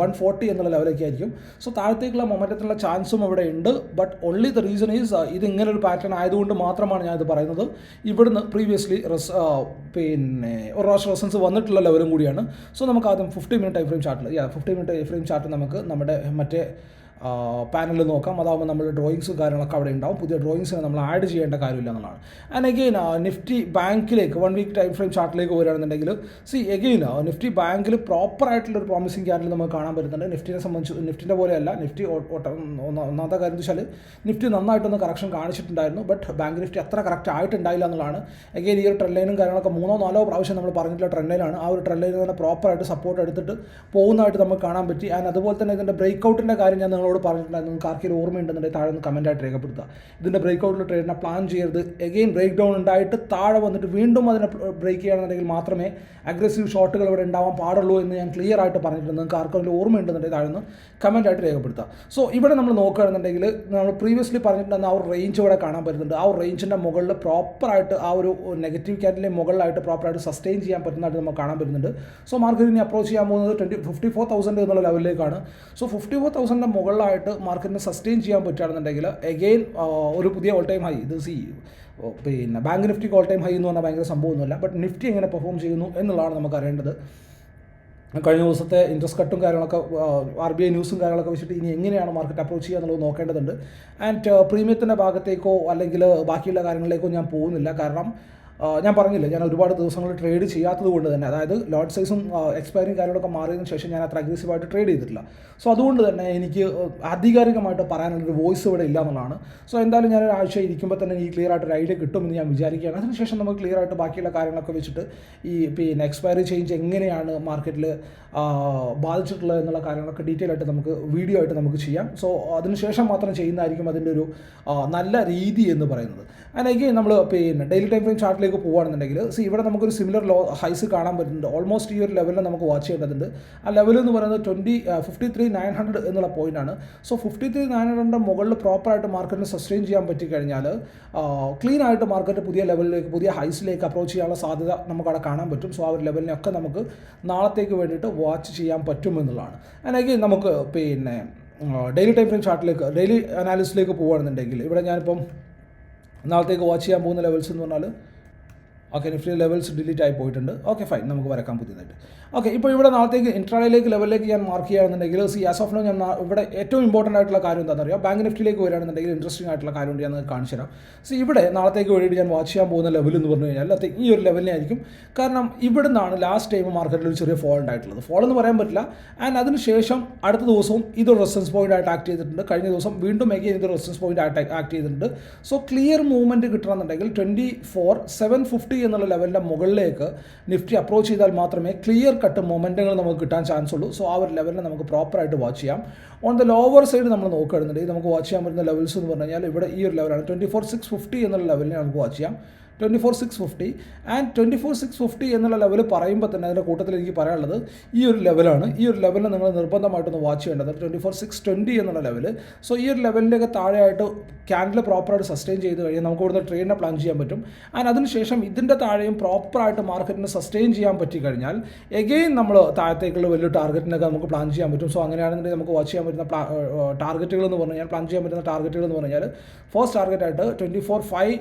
വൺ ഫോർട്ടി എന്നുള്ള ലെവലൊക്കെ ആയിരിക്കും. സോ താഴത്തേക്കുള്ള മൊമെന്റത്തിലുള്ള ചാൻസും അവിടെ ഉണ്ട്. But only the reason is ഇത് ഇങ്ങനെ ഒരു പാറ്റേൺ ആയതുകൊണ്ട് മാത്രമാണ് ഞാനിത് പറയുന്നത്. ഇവിടുന്ന് പ്രീവിയസ്ലി റെസ് പിന്നെ ഒരു പ്രാവശ്യം റെസൻസ് വന്നിട്ടുള്ള ലെവലും കൂടിയാണ്. സോ നമുക്ക് ആദ്യം ഫിഫ്റ്റി മിനിറ്റ് ടൈം ഫ്രെയിം ചാർട്ടിൽ yeah fifty minute time frame chart നമുക്ക് നമ്മുടെ മറ്റേ പാനലിൽ നോക്കാം. അതാകുമ്പോൾ നമ്മൾ ഡ്രോയിങ്സും കാര്യങ്ങളൊക്കെ അവിടെ ഉണ്ടാവും. പുതിയ ഡ്രോയിങ്സിന് നമ്മൾ ആഡ് ചെയ്യേണ്ട കാര്യമില്ല എന്നാണ് ആൻഡ് എഗെയിൻ നിഫ്റ്റി ബാങ്കിലേക്ക് വൺ വീക്ക് ടൈം ഫ്രെയിം ചാർട്ടിലേക്ക് വരികയാണെന്നുണ്ടെങ്കിൽ സി എഗെയിൻ നിഫ്റ്റി ബാങ്കിൽ പ്രോപ്പർ ആയിട്ടുള്ള ഒരു പ്രോമിസിങ് ക്യാൻഡിൽ നമുക്ക് കാണാൻ പറ്റുന്നുണ്ട്. നിഫ്റ്റിനെ സംബന്ധിച്ച് നിഫ്റ്റിന്റെ പോലെയല്ല നിഫ്റ്റി ഒന്നാമത്തെ കാര്യം എന്ന് വെച്ചാൽ നിഫ്റ്റി നന്നായിട്ടൊന്ന് കറക്ഷൻ കാണിച്ചിട്ടുണ്ടായിരുന്നു ബട്ട് ബാങ്ക് നിഫ്റ്റി അത്ര കറക്റ്റ് ആയിട്ടുണ്ടായില്ല എന്നുള്ളതാണ്. എഗെയിൻ ഈ ഒരു ട്രെൻഡ് ലൈനും കാര്യങ്ങളൊക്കെ മൂന്നോ നാലോ പ്രാവശ്യം നമ്മൾ പറഞ്ഞിട്ടുള്ള ട്രെൻഡ് ലൈനാണ് ആ ഒരു ട്രെൻഡ് ലൈനിൽ തന്നെ പ്രോപ്പറായിട്ട് സപ്പോർട്ട് എടുത്തിട്ട് പോകുന്നതായിട്ട് നമുക്ക് കാണാൻ പറ്റി. ആൻഡ് അതുപോലെ തന്നെ ഇതിന്റെ ബ്രേക്ക് ഔട്ടിന്റെ കാര്യം ഞാൻ നിങ്ങളോട് പറഞ്ഞിട്ടുണ്ടായിരുന്നു. നിങ്ങൾക്ക് ആർക്കെങ്കിലും ഓർമ്മയുണ്ടെന്നുണ്ടെങ്കിൽ താഴെ ഒന്ന് കമന്റായിട്ട് രേഖപ്പെടുത്തുക. ഇതിന്റെ ബ്രേക്ക് ഔട്ടിൽ ട്രേഡിനെ പ്ലാൻ ചെയ്യരുത്. എഗെയിൻ ബ്രേക്ക് ഡൗൺ ഉണ്ടായിട്ട് താഴെ വന്നിട്ട് വീണ്ടും അതിനെ ബ്രേക്ക് ചെയ്യണമെന്നുണ്ടെങ്കിൽ മാത്രമേ അഗ്രസീവ് ഷോട്ടുകൾ ഇവിടെ ഉണ്ടാവാൻ പാടുള്ളൂ എന്ന് ഞാൻ ക്ലിയർ ആയിട്ട് പറഞ്ഞിട്ടുണ്ട്. നിങ്ങൾക്ക് ആർക്കെങ്കിലും ഓർമ്മയുണ്ടെന്നുണ്ടെങ്കിൽ താഴെ ഒന്ന് കമന്റായിട്ട് രേഖപ്പെടുത്തുക. സോ ഇവിടെ നമ്മൾ നോക്കുകയാണെന്നുണ്ടെങ്കിൽ നമ്മൾ പ്രീവിയസ്ലി പറഞ്ഞിട്ടുണ്ടെന്ന് ആ ഒരു റേഞ്ച് ഇവിടെ കാണാൻ പറ്റുന്നുണ്ട്. ആ ഒരു റേഞ്ചിന്റെ മുകളിൽ പ്രോപ്പറായിട്ട് ആ ഒരു നെഗറ്റീവ് ക്യാൻഡലിന്റെ മുകളിലായിട്ട് പ്രോപ്പറായിട്ട് സസ്റ്റെയിൻ ചെയ്യാൻ പറ്റുന്നതായിട്ട് നമുക്ക് കാണാൻ പറ്റുന്നുണ്ട്. സോ മാർക്കറ്റ് ഇനി അപ്രോച്ച് ചെയ്യാൻ പോകുന്നത് ട്വന്റി ഫിഫ്റ്റി ഫോർ തൗസൻഡ് എന്നുള്ള ലെവലിലേക്കാണ് സോ ഫിഫ്റ്റി ഫോർ തൗസൻഡിന്റെ മുകളിലായിട്ട് മാർക്കറ്റിനെ സസ്റ്റെയിൻ ചെയ്യാൻ പറ്റുകയാണെന്നുണ്ടെങ്കിൽ എഗെയിൻ ഒരു പുതിയ ഓൾ ടൈം ഹൈ ഇത് സി പിന്നെ ബാങ്ക് നിഫ്റ്റിക്ക് ഓൾ ടൈം ഹൈ എന്ന് പറഞ്ഞാൽ ഭയങ്കര സംഭവമൊന്നുമില്ല. ബട്ട് നിഫ്റ്റി എങ്ങനെ പെർഫോം ചെയ്യുന്നു എന്നുള്ളതാണ് നമുക്ക് അറിയേണ്ടത് കഴിഞ്ഞ ദിവസത്തെ ഇൻട്രസ്റ്റ് കട്ടും കാര്യങ്ങളൊക്കെ ആർ ബി ഐ ന്യൂസും കാര്യങ്ങളൊക്കെ വെച്ചിട്ട് ഇനി എങ്ങനെയാണ് മാർക്കറ്റ് അപ്രോച്ച് ചെയ്യുക എന്നുള്ളത് നോക്കേണ്ടതുണ്ട്. ആൻഡ് പ്രീമിയത്തിന്റെ ഭാഗത്തേക്കോ അല്ലെങ്കിൽ ബാക്കിയുള്ള കാര്യങ്ങളിലേക്കോ ഞാൻ പോകുന്നില്ല. കാരണം ഞാൻ പറഞ്ഞില്ല ഞാൻ ഒരുപാട് ദിവസങ്ങൾ ട്രേഡ് ചെയ്യാത്തത് കൊണ്ട് തന്നെ അതായത് ലോട്ട് സൈസും എക്സ്പയറിങ് കാര്യങ്ങളൊക്കെ മാറിയതിനു ശേഷം ഞാൻ അത്ര അഗ്രസീവായിട്ട് ട്രേഡ് ചെയ്തിട്ടില്ല. സോ അതുകൊണ്ട് തന്നെ എനിക്ക് ആധികാരികമായിട്ട് പറയാനുള്ളൊരു വോയിസ് ഇവിടെ ഇല്ല എന്നുള്ളതാണ്. സോ എന്തായാലും ഞാൻ ഒരാഴ്ച ഇരിക്കുമ്പോൾ തന്നെ ഈ ക്ലിയർ ആയിട്ട് ഒരു ഐഡിയ കിട്ടുമെന്ന് ഞാൻ വിചാരിക്കുകയാണ്. അതിനുശേഷം നമുക്ക് ക്ലിയർ ആയിട്ട് ബാക്കിയുള്ള കാര്യങ്ങളൊക്കെ വെച്ചിട്ട് ഈ പിന്നെ എക്സ്പയറി ചേഞ്ച് എങ്ങനെയാണ് മാർക്കറ്റിൽ ബാധിച്ചിട്ടുള്ളത് എന്നുള്ള കാര്യങ്ങളൊക്കെ ഡീറ്റെയിൽ ആയിട്ട് നമുക്ക് വീഡിയോ ആയിട്ട് നമുക്ക് ചെയ്യാം. സോ അതിനുശേഷം മാത്രം ചെയ്യുന്നതായിരിക്കും അതിന്റെ ഒരു നല്ല രീതി എന്ന് പറയുന്നത്. അഗെയിൻ നമ്മൾ പിന്നെ ഡെയിലി ടൈം ഫ്രെയിം ചാർട്ടിലേക്ക് പോകുകയാണെന്നുണ്ടെങ്കിൽ സി ഇവിടെ നമുക്കൊരു സിമിലർ ലോ ഹൈസ് കാണാൻ പറ്റുന്നുണ്ട്. ഓൾമോസ്റ്റ് ഈ ഒരു ലെവലിൽ നമുക്ക് വാച്ച് ചെയ്യേണ്ടതുണ്ട് ആ ലെവൽ എന്ന് പറയുന്നത് twenty fifty three nine hundred എന്നുള്ള പോയിന്റാണ് സോ ഫിഫ്റ്റി ത്രീ നയൻ ഹൺഡ്രഡിന്റെ മുകളിൽ പ്രോപ്പറായിട്ട് മാർക്കറ്റിന് സസ്റ്റെയിൻ ചെയ്യാൻ പറ്റിക്കഴിഞ്ഞാൽ ക്ലീൻ ആയിട്ട് മാർക്കറ്റ് പുതിയ ലെവലിലേക്ക് പുതിയ ഹൈസിലേക്ക് അപ്രോച്ച് ചെയ്യാനുള്ള സാധ്യത നമുക്കവിടെ കാണാൻ പറ്റും. സോ ആ ഒരു ലെവലിനൊക്കെ നമുക്ക് നാളത്തേക്ക് വേണ്ടിയിട്ട് വാച്ച് ചെയ്യാൻ പറ്റും എന്നുള്ളതാണ്. അല്ലെങ്കിൽ നമുക്ക് പിന്നെ ഡെയിലി ടൈം ഫ്രെയിം ചാർട്ടിലേക്ക് ഡെയിലി അനാലിസിലേക്ക് പോകുകയാണെന്നുണ്ടെങ്കിൽ ഇവിടെ ഞാനിപ്പം നാളത്തേക്ക് വാച്ച് ചെയ്യാൻ പോകുന്ന ലെവൽസ് എന്ന് പറഞ്ഞാൽ ഓക്കെ നിഫ്റ്റി ലെവൽസ് ഡിലീറ്റ് ആയി പോയിട്ടുണ്ട്. ഓക്കെ ഫൈൻ നമുക്ക് വരക്കാൻ പുതിയതായിട്ട്. ഓക്കെ ഇപ്പോൾ ഇവിടെ നാളത്തേക്ക് ഇൻട്രാഡേയിലേക്ക് ലെവലിലേക്ക് ഞാൻ മാർക്ക് ചെയ്യുകയാണെന്നുണ്ടെങ്കിൽ സി ആസ് ഓഫ് നോ ഞാൻ ഇവിടെ ഏറ്റവും ഇമ്പോർട്ടന്റ് ആയിട്ടുള്ള കാര്യം എന്താണെന്ന് അറിയാം ബാങ്ക് നിഫ്റ്റിയിലേക്ക് വരികയാണെന്നുണ്ടെങ്കിൽ ഇൻട്രസ്റ്റിംഗ് ആയിട്ടുള്ള കാര്യം ഞാൻ കാണിച്ചു തരാം. സി ഇവിടെ നാളത്തേക്ക് വേണ്ടി ഞാൻ വാച്ച് ചെയ്യാൻ പോകുന്ന ലെവൽ എന്ന് പറഞ്ഞു കഴിഞ്ഞാൽ അല്ലാത്ത ഈ ഒരു ലെവലിനെ ആയിരിക്കും. കാരണം ഇവിടെ നിന്നാണ് ലാസ്റ്റ് ടൈം മാർക്കറ്റിൽ ഒരു ചെറിയ ഫോൾ ഉണ്ടായിട്ടുള്ളത്. ഫോൾ എന്ന് പറയാൻ പറ്റില്ല. ആൻഡ് അതിനുശേഷം അടുത്ത ദിവസവും ഇതൊരു റെസിസ്റ്റൻസ് പോയിന്റ് ആയിട്ട് ആക്ട് ചെയ്തിട്ടുണ്ട്. കഴിഞ്ഞ ദിവസം വീണ്ടും മേക്ക് ഇതൊരു റെസിസ്റ്റൻസ് പോയിന്റ് ആയിട്ട് ആക്ട് ചെയ്തിട്ടുണ്ട്. സോ ക്ലിയർ മൂവ്മെന്റ് കിട്ടണമെന്നുണ്ടെങ്കിൽ ട്വന്റി ഫോർ സെവൻ ഫിഫ്റ്റി എന്നുള്ള ലെവലിന്റെ മുകളിലേക്ക് നിഫ്റ്റി അപ്രോച്ച് ചെയ്താൽ മാത്രമേ ക്ലിയർ കട്ട് മൊമെന്റുകൾ നമുക്ക് കിട്ടാൻ ചാൻസ് ഉള്ളൂ. സോ ആ ഒരു ലെവലിനെ നമുക്ക് പ്രോപ്പറായിട്ട് വാച്ച് ചെയ്യാം. ഓൺ ദ ലോവർ സൈഡ് നമ്മൾ നോക്കുകയാണെന്നുണ്ടെങ്കിൽ നമുക്ക് വാച്ച് ചെയ്യാൻ പറ്റുന്ന ലെവൽസ് എന്ന് പറഞ്ഞു കഴിഞ്ഞാൽ ഇവിടെ ഈ ഒരു ലെവലാണ് ട്വന്റി ഫോർ സിക്സ് ഫിഫ്റ്റി എന്നുള്ള ലെവലിനെ നമുക്ക് വാച്ച് ചെയ്യാം. Twenty four six fifty and twenty four six fifty എന്നുള്ള ലെവൽ പറയുമ്പോൾ തന്നെ അതിന്റെ കൂട്ടത്തിൽ എനിക്ക് പറയാനുള്ളത് ഈ ഒരു ലെവലാണ് ഈ ഒരു ലെവലിൽ നിങ്ങൾ നിർബന്ധമായിട്ടൊന്ന് വാച്ച് ചെയ്യേണ്ടത്. ട്വന്റി ഫോർ സിക്സ് ട്വന്റി എന്നുള്ള ലെവൽ സോ ഈ ഒരു ലെവലിന്റെയൊക്കെ താഴെയായിട്ട് ക്യാൻഡിൽ പ്രോപ്പറായിട്ട് സസ്റ്റെയിൻ ചെയ്ത് കഴിഞ്ഞാൽ നമുക്ക് ഇവിടുന്ന് ട്രെയിനിനെ പ്ലാൻ ചെയ്യാൻ പറ്റും. ആൻഡ് അതിനുശേഷം ഇതിന്റെ താഴെയും പ്രോപ്പറായിട്ട് മാർക്കറ്റിനെ സസ്റ്റെയിൻ ചെയ്യാൻ പറ്റി കഴിഞ്ഞാൽ എഗെയിൻ നമ്മൾ താഴത്തേക്കുള്ള വലിയ ടാർഗറ്റിനൊക്കെ നമുക്ക് പ്ലാൻ ചെയ്യാൻ പറ്റും. സോ അങ്ങനെയാണെന്നുണ്ടെങ്കിൽ നമുക്ക് വാച്ച് ചെയ്യാൻ പറ്റുന്ന ടാർഗറ്റുകൾ എന്ന് പറഞ്ഞു കഴിഞ്ഞാൽ പ്ലാൻ ചെയ്യാൻ പറ്റുന്ന ടാർഗറ്റുകൾ എന്ന് പറഞ്ഞു കഴിഞ്ഞാൽ first ടാർഗറ്റായിട്ട് twenty four five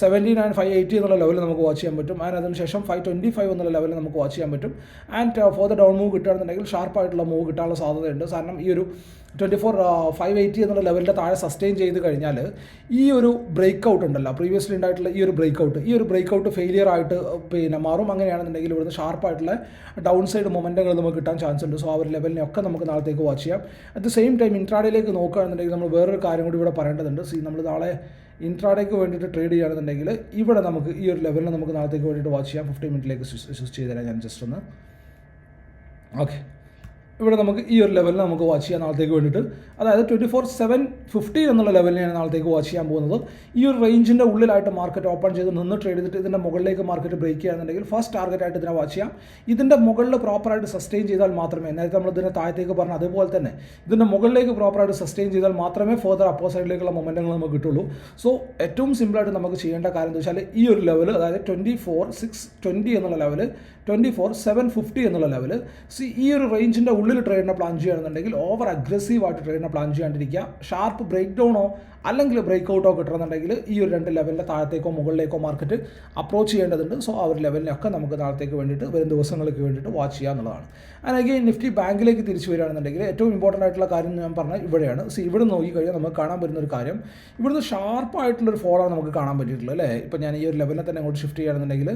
seventy nine five eighty എന്നുള്ള ലെവലിൽ നമുക്ക് വാച്ച് ചെയ്യാൻ പറ്റും. ആൻഡ് അതിനുശേഷം ഫൈവ് ട്വന്റി ഫൈവ് എന്നുള്ള ലെവലിൽ നമുക്ക് വാച്ച് ചെയ്യാൻ പറ്റും. And for the down move കിട്ടുകയാണെന്നുണ്ടെങ്കിൽ ഷാർപ്പായിട്ടുള്ള മൂവ് കിട്ടാനുള്ള സാധ്യതയുണ്ട്. കാരണം ഈ ഒരു ട്വന്റി ഫോർ ഫൈവ് എയ്റ്റി എന്നുള്ള ലെവലിന്റെ താഴെ സസ്റ്റെയിൻ ചെയ്ത് കഴിഞ്ഞാൽ ഈ ഒരു ബ്രേക്ക് ഔട്ട് ഉണ്ടല്ലോ. പ്രീവിയസ്ലി ഉണ്ടായിട്ടുള്ള ഈ ഒരു ബ്രേക്ക് ഔട്ട് ഈ ഒരു ബ്രേക്ക് ഔട്ട് ഫെയിലിയർ ആയിട്ട് പിന്നെ മാറും. അങ്ങനെയാണെന്നുണ്ടെങ്കിൽ ഇവിടുന്ന് ഷാർപ്പായിട്ടുള്ള ഡൗൺ സൈഡ് മൊമെന്റുകൾ നമുക്ക് കിട്ടാൻ ചാൻസ് ഉണ്ട്. സോ ആ ഒരു ലെവലിനെ ഒക്കെ നമുക്ക് നാളത്തേക്ക് വാച്ച് ചെയ്യാം. അറ്റ് ദ സെയിം ടൈം ഇൻട്രാഡിലേക്ക് നോക്കുകയാണെന്നുണ്ടെങ്കിൽ നമ്മൾ വേറൊരു കാര്യം കൂടി ഇവിടെ പറയേണ്ടതുണ്ട്. സി നമ്മൾ നാളെ ഇൻട്രാഡേക്ക് വേണ്ടിയിട്ട് ട്രേഡ് ചെയ്യുകയാണെന്നുണ്ടെങ്കിൽ ഇവിടെ നമുക്ക് ഈ ഒരു ലെവലിൽ നമുക്ക് നാളത്തേക്ക് വേണ്ടിയിട്ട് വാച്ച് ചെയ്യാം. ഫിഫ്റ്റി മിനിറ്റിലേക്ക് സ്വിച്ച് ചെയ്ത് തരാം ഞാൻ ജസ്റ്റ് ഒന്ന്. ഓക്കെ ഇവിടെ നമുക്ക് ഈ ഒരു ലെവലിൽ നമുക്ക് വാച്ച് ചെയ്യാം നാളത്തേക്ക് വേണ്ടിയിട്ട്. അതായത് ട്വന്റി ഫോർ സെവൻ ഫിഫ്റ്റി എന്നുള്ള ലെവലിനെയാണ് നാളത്തേക്ക് വാച്ച് ചെയ്യാൻ പോകുന്നത്. ഈ ഒരു റേഞ്ചിന്റെ ഉള്ളിലായിട്ട് മാർക്കറ്റ് ഓപ്പൺ ചെയ്ത് നിന്ന് ട്രേഡ് ചെയ്തിട്ട് ഇതിന്റെ മുകളിലേക്ക് മാർക്കറ്റ് ബ്രേക്ക് ചെയ്യുകയാണെന്നുണ്ടെങ്കിൽ ഫസ്റ്റ് ടാർഗറ്റ് ആയിട്ട് ഇതിനെ വാച്ച് ചെയ്യാം. ഇതിന്റെ മുകളിൽ പ്രോപ്പറായിട്ട് സസ്റ്റെയിൻ ചെയ്താൽ മാത്രമേ നേരത്തെ നമ്മൾ ഇതിനെ താഴത്തേക്ക് പറഞ്ഞ അതുപോലെ തന്നെ ഇതിന്റെ മുകളിലേക്ക് പ്രോപ്പറായിട്ട് സസ്റ്റെയിൻ ചെയ്താൽ മാത്രമേ ഫർദർ അപ്പോ സൈഡിലേക്കുള്ള മൊമെന്റങ്ങൾ നമുക്ക് കിട്ടുള്ളൂ. സോ ഏറ്റവും സിമ്പിളായിട്ട് നമുക്ക് ചെയ്യേണ്ട കാര്യം എന്ന് വെച്ചാൽ ഈ ഒരു ലെവൽ അതായത് ട്വന്റി ഫോർ സിക്സ് ട്വന്റി എന്നുള്ള level twenty four seven fifty എന്നുള്ള ലെവൽ സി ഈ ഒരു റേഞ്ചിന്റെ ഉള്ളിൽ ട്രേഡിനെ പ്ലാൻ ചെയ്യുകയാണെന്നുണ്ടെങ്കിൽ ഓവർ അഗ്രസീവായിട്ട് ട്രേഡിനെ പ്ലാൻ ചെയ്യാണ്ടിരിക്കുക. ഷാർപ്പ് ബ്രേക്ക് ഡൗണോ അല്ലെങ്കിൽ ബ്രേക്ക് ഔട്ടോ കിട്ടണമെന്നുണ്ടെങ്കിൽ ഈ ഒരു രണ്ട് ലെവലിന്റെ താഴത്തേക്കോ മുകളിലേക്കോ മാർക്കറ്റ് അപ്രോച്ച് ചെയ്യേണ്ടതുണ്ട്. സോ ആ ഒരു ലെവലിനൊക്കെ നമുക്ക് നാളത്തേക്ക് വേണ്ടിയിട്ട് വരും ദിവസങ്ങൾക്ക് വേണ്ടിയിട്ട് വാച്ച് ചെയ്യുക എന്നുള്ളതാണ്. അഗെയിൻ നിഫ്റ്റി ബാങ്കിലേക്ക് തിരിച്ചു വരികയാണെന്നുണ്ടെങ്കിൽ ഏറ്റവും ഇമ്പോർട്ടന്റ് ആയിട്ടുള്ള കാര്യം ഞാൻ പറഞ്ഞത് ഇവിടെയാണ്. സി ഇവിടെ നോക്കിക്കഴിഞ്ഞാൽ നമുക്ക് കാണാൻ പറ്റുന്ന ഒരു കാര്യം. ഇവിടുന്ന് ഷാർപ്പായിട്ടുള്ളൊരു ഫോളാണ് നമുക്ക് കാണാൻ പറ്റിയിട്ടുള്ളത് അല്ലേ? ഇപ്പം ഞാൻ ഈ ഒരു ലെവലിനെ തന്നെ അങ്ങോട്ട് ഷിഫ്റ്റ് ചെയ്യുകയാണെന്നുണ്ടെങ്കിൽ